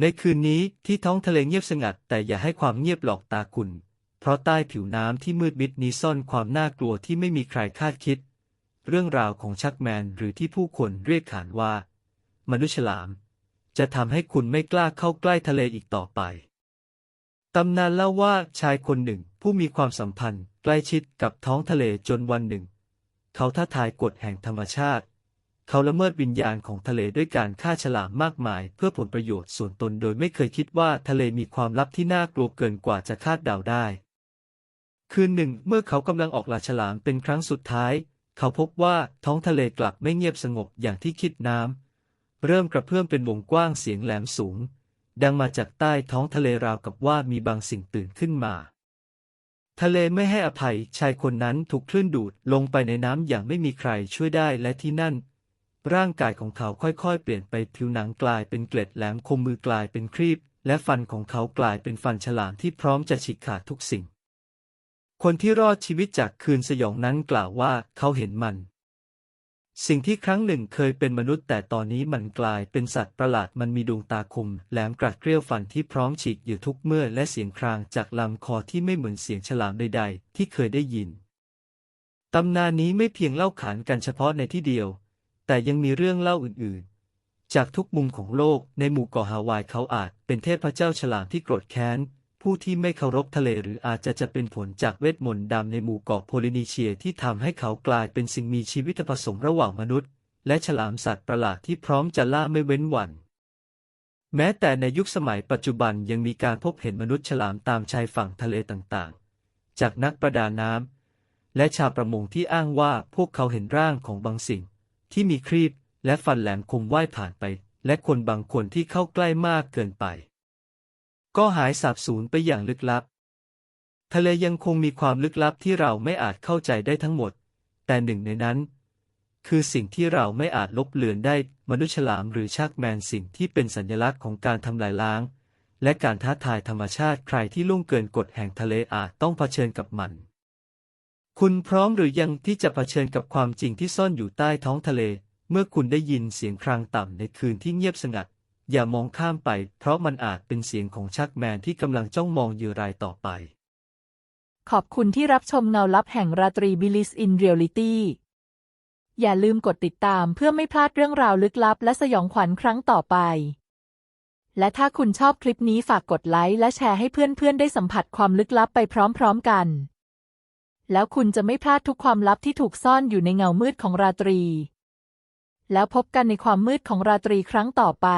ในคืนนี้ที่ท้องทะเลเงียบสงัด แต่อย่าให้ความเงียบหลอกตาคุณ เพราะใต้ผิวน้ำที่มืดมิดนี้ซ่อนความน่ากลัวที่ไม่มีใครคาดคิด เรื่องราวของชักแมนหรือที่ผู้คนเรียกขานว่า มนุษย์ฉลาม จะทำให้คุณไม่กล้าเข้าใกล้ทะเลอีกต่อไปตำนานเล่าว่าชายคนหนึ่งผู้มีความสัมพันธ์ ใกล้ชิดกับท้องทะเลจนวันหนึ่ง เขาท้าทายกฎแห่งธรรมชาติ เขาละเมิดวิญญาณของทะเลด้วยการฆ่าฉลามมากมาย เพื่อผลประโยชน์ส่วนตนโดยไม่เคยคิดว่าทะเลมีความลับที่น่ากลัวเกินกว่าจะคาดเดาได้ คืนหนึ่ง เมื่อเขากำลังออกล่าฉลามเป็นครั้งสุดท้าย เขาพบว่าท้องทะเลกลับไม่เงียบสงบอย่างที่คิดน้ำเริ่มกระเพื่อมเป็นวงกว้างเสียงแหลมสูง ดังมาจากใต้ท้องทะเลราวกับว่ามีบางสิ่งตื่นขึ้นมาทะเลไม่ให้อภัยชายคนนั้นถูกคลื่นดูดลงไปในน้ำอย่างไม่มีใครช่วยได้และที่นั่น ร่างกายของเขาค่อยๆ เปลี่ยนไปผิวหนังกลายเป็นเกล็ดแหลมคมมือกลายเป็นครีบ และฟันของเขากลายเป็นฟันฉลามที่พร้อมจะฉีกขาดทุกสิ่ง คนที่รอดชีวิตจากคืนสยองนั้นกล่าวว่าเขาเห็นมัน สิ่งที่ครั้งหนึ่งเคยเป็นมนุษย์แต่ตอนนี้มันกลายเป็นสัตว์ประหลาดมันมีดวงตาคมแหลมกรัดเกลียวฟันที่พร้อมฉีกอยู่ทุกเมื่อและเสียงครางจากลำคอที่ไม่เหมือนเสียงฉลามใด ๆ ที่เคยได้ยินตำนานนี้ไม่เพียงเล่าขานกันเฉพาะในที่เดียว แต่ยังมีเรื่องเล่าอื่นๆ จากทุกมุมของโลกในหมู่เกาะฮาวายเขาอาจเป็นเทพเจ้าฉลามที่โกรธแค้น ผู้ที่ไม่เคารพทะเลหรืออาจจะจะเป็นผลจากเวทมนต์ดำในหมู่เกาะโพลินีเชียที่ทำให้เขากลายเป็นสิ่งมีชีวิตผสมระหว่างมนุษย์ และฉลามสัตว์ประหลาดที่พร้อมจะล่าไม่เว้นวันแม้แต่ในยุคสมัยปัจจุบันยังมีการพบเห็นมนุษย์ฉลามตามชายฝั่งทะเลต่างๆ จากนักประดาน้ำและชาวประมงที่อ้างว่าพวกเขาเห็นร่างของบางสิ่ง ที่มีครีบและฟันแหลมคมว่ายผ่านไป และคนบางคนที่เข้าใกล้มากเกินไป ก็หายสาบสูญไปอย่างลึกลับ ทะเลยังคงมีความลึกลับที่เราไม่อาจเข้าใจได้ทั้งหมด แต่หนึ่งในนั้น คือสิ่งที่เราไม่อาจลบเลือนได้มนุษย์ฉลามหรือชักแมนสิ่งที่เป็นสัญลักษณ์ของการทำลายล้าง และการท้าทายธรรมชาติใครที่ล่วงเกินกฎแห่งทะเลอาจต้องเผชิญกับมัน คุณพร้อมหรือยังที่จะเผชิญกับความจริงที่ซ่อนอยู่ใต้ท้องทะเล เมื่อคุณได้ยินเสียงครางต่ำในคืนที่เงียบสงัด อย่ามองข้ามไป เพราะมันอาจเป็นเสียงของชักแมนที่กำลังจ้องมองเหยื่อรายต่อไป ขอบคุณที่รับชมเงาลับแห่งราตรีบิลิสอินเรียลิตี้อย่าลืมกดติดตามเพื่อไม่พลาดเรื่องราวลึกลับ และสยองขวัญครั้งต่อไป และถ้าคุณชอบคลิปนี้ฝากกดไลค์และแชร์ให้เพื่อนๆได้สัมผัสความลึกลับไปพร้อมๆกัน แล้วคุณจะไม่พลาดทุกความลับที่ถูกซ่อนอยู่ในเงามืดของราตรี แล้วพบกันในความมืดของราตรีครั้งต่อไป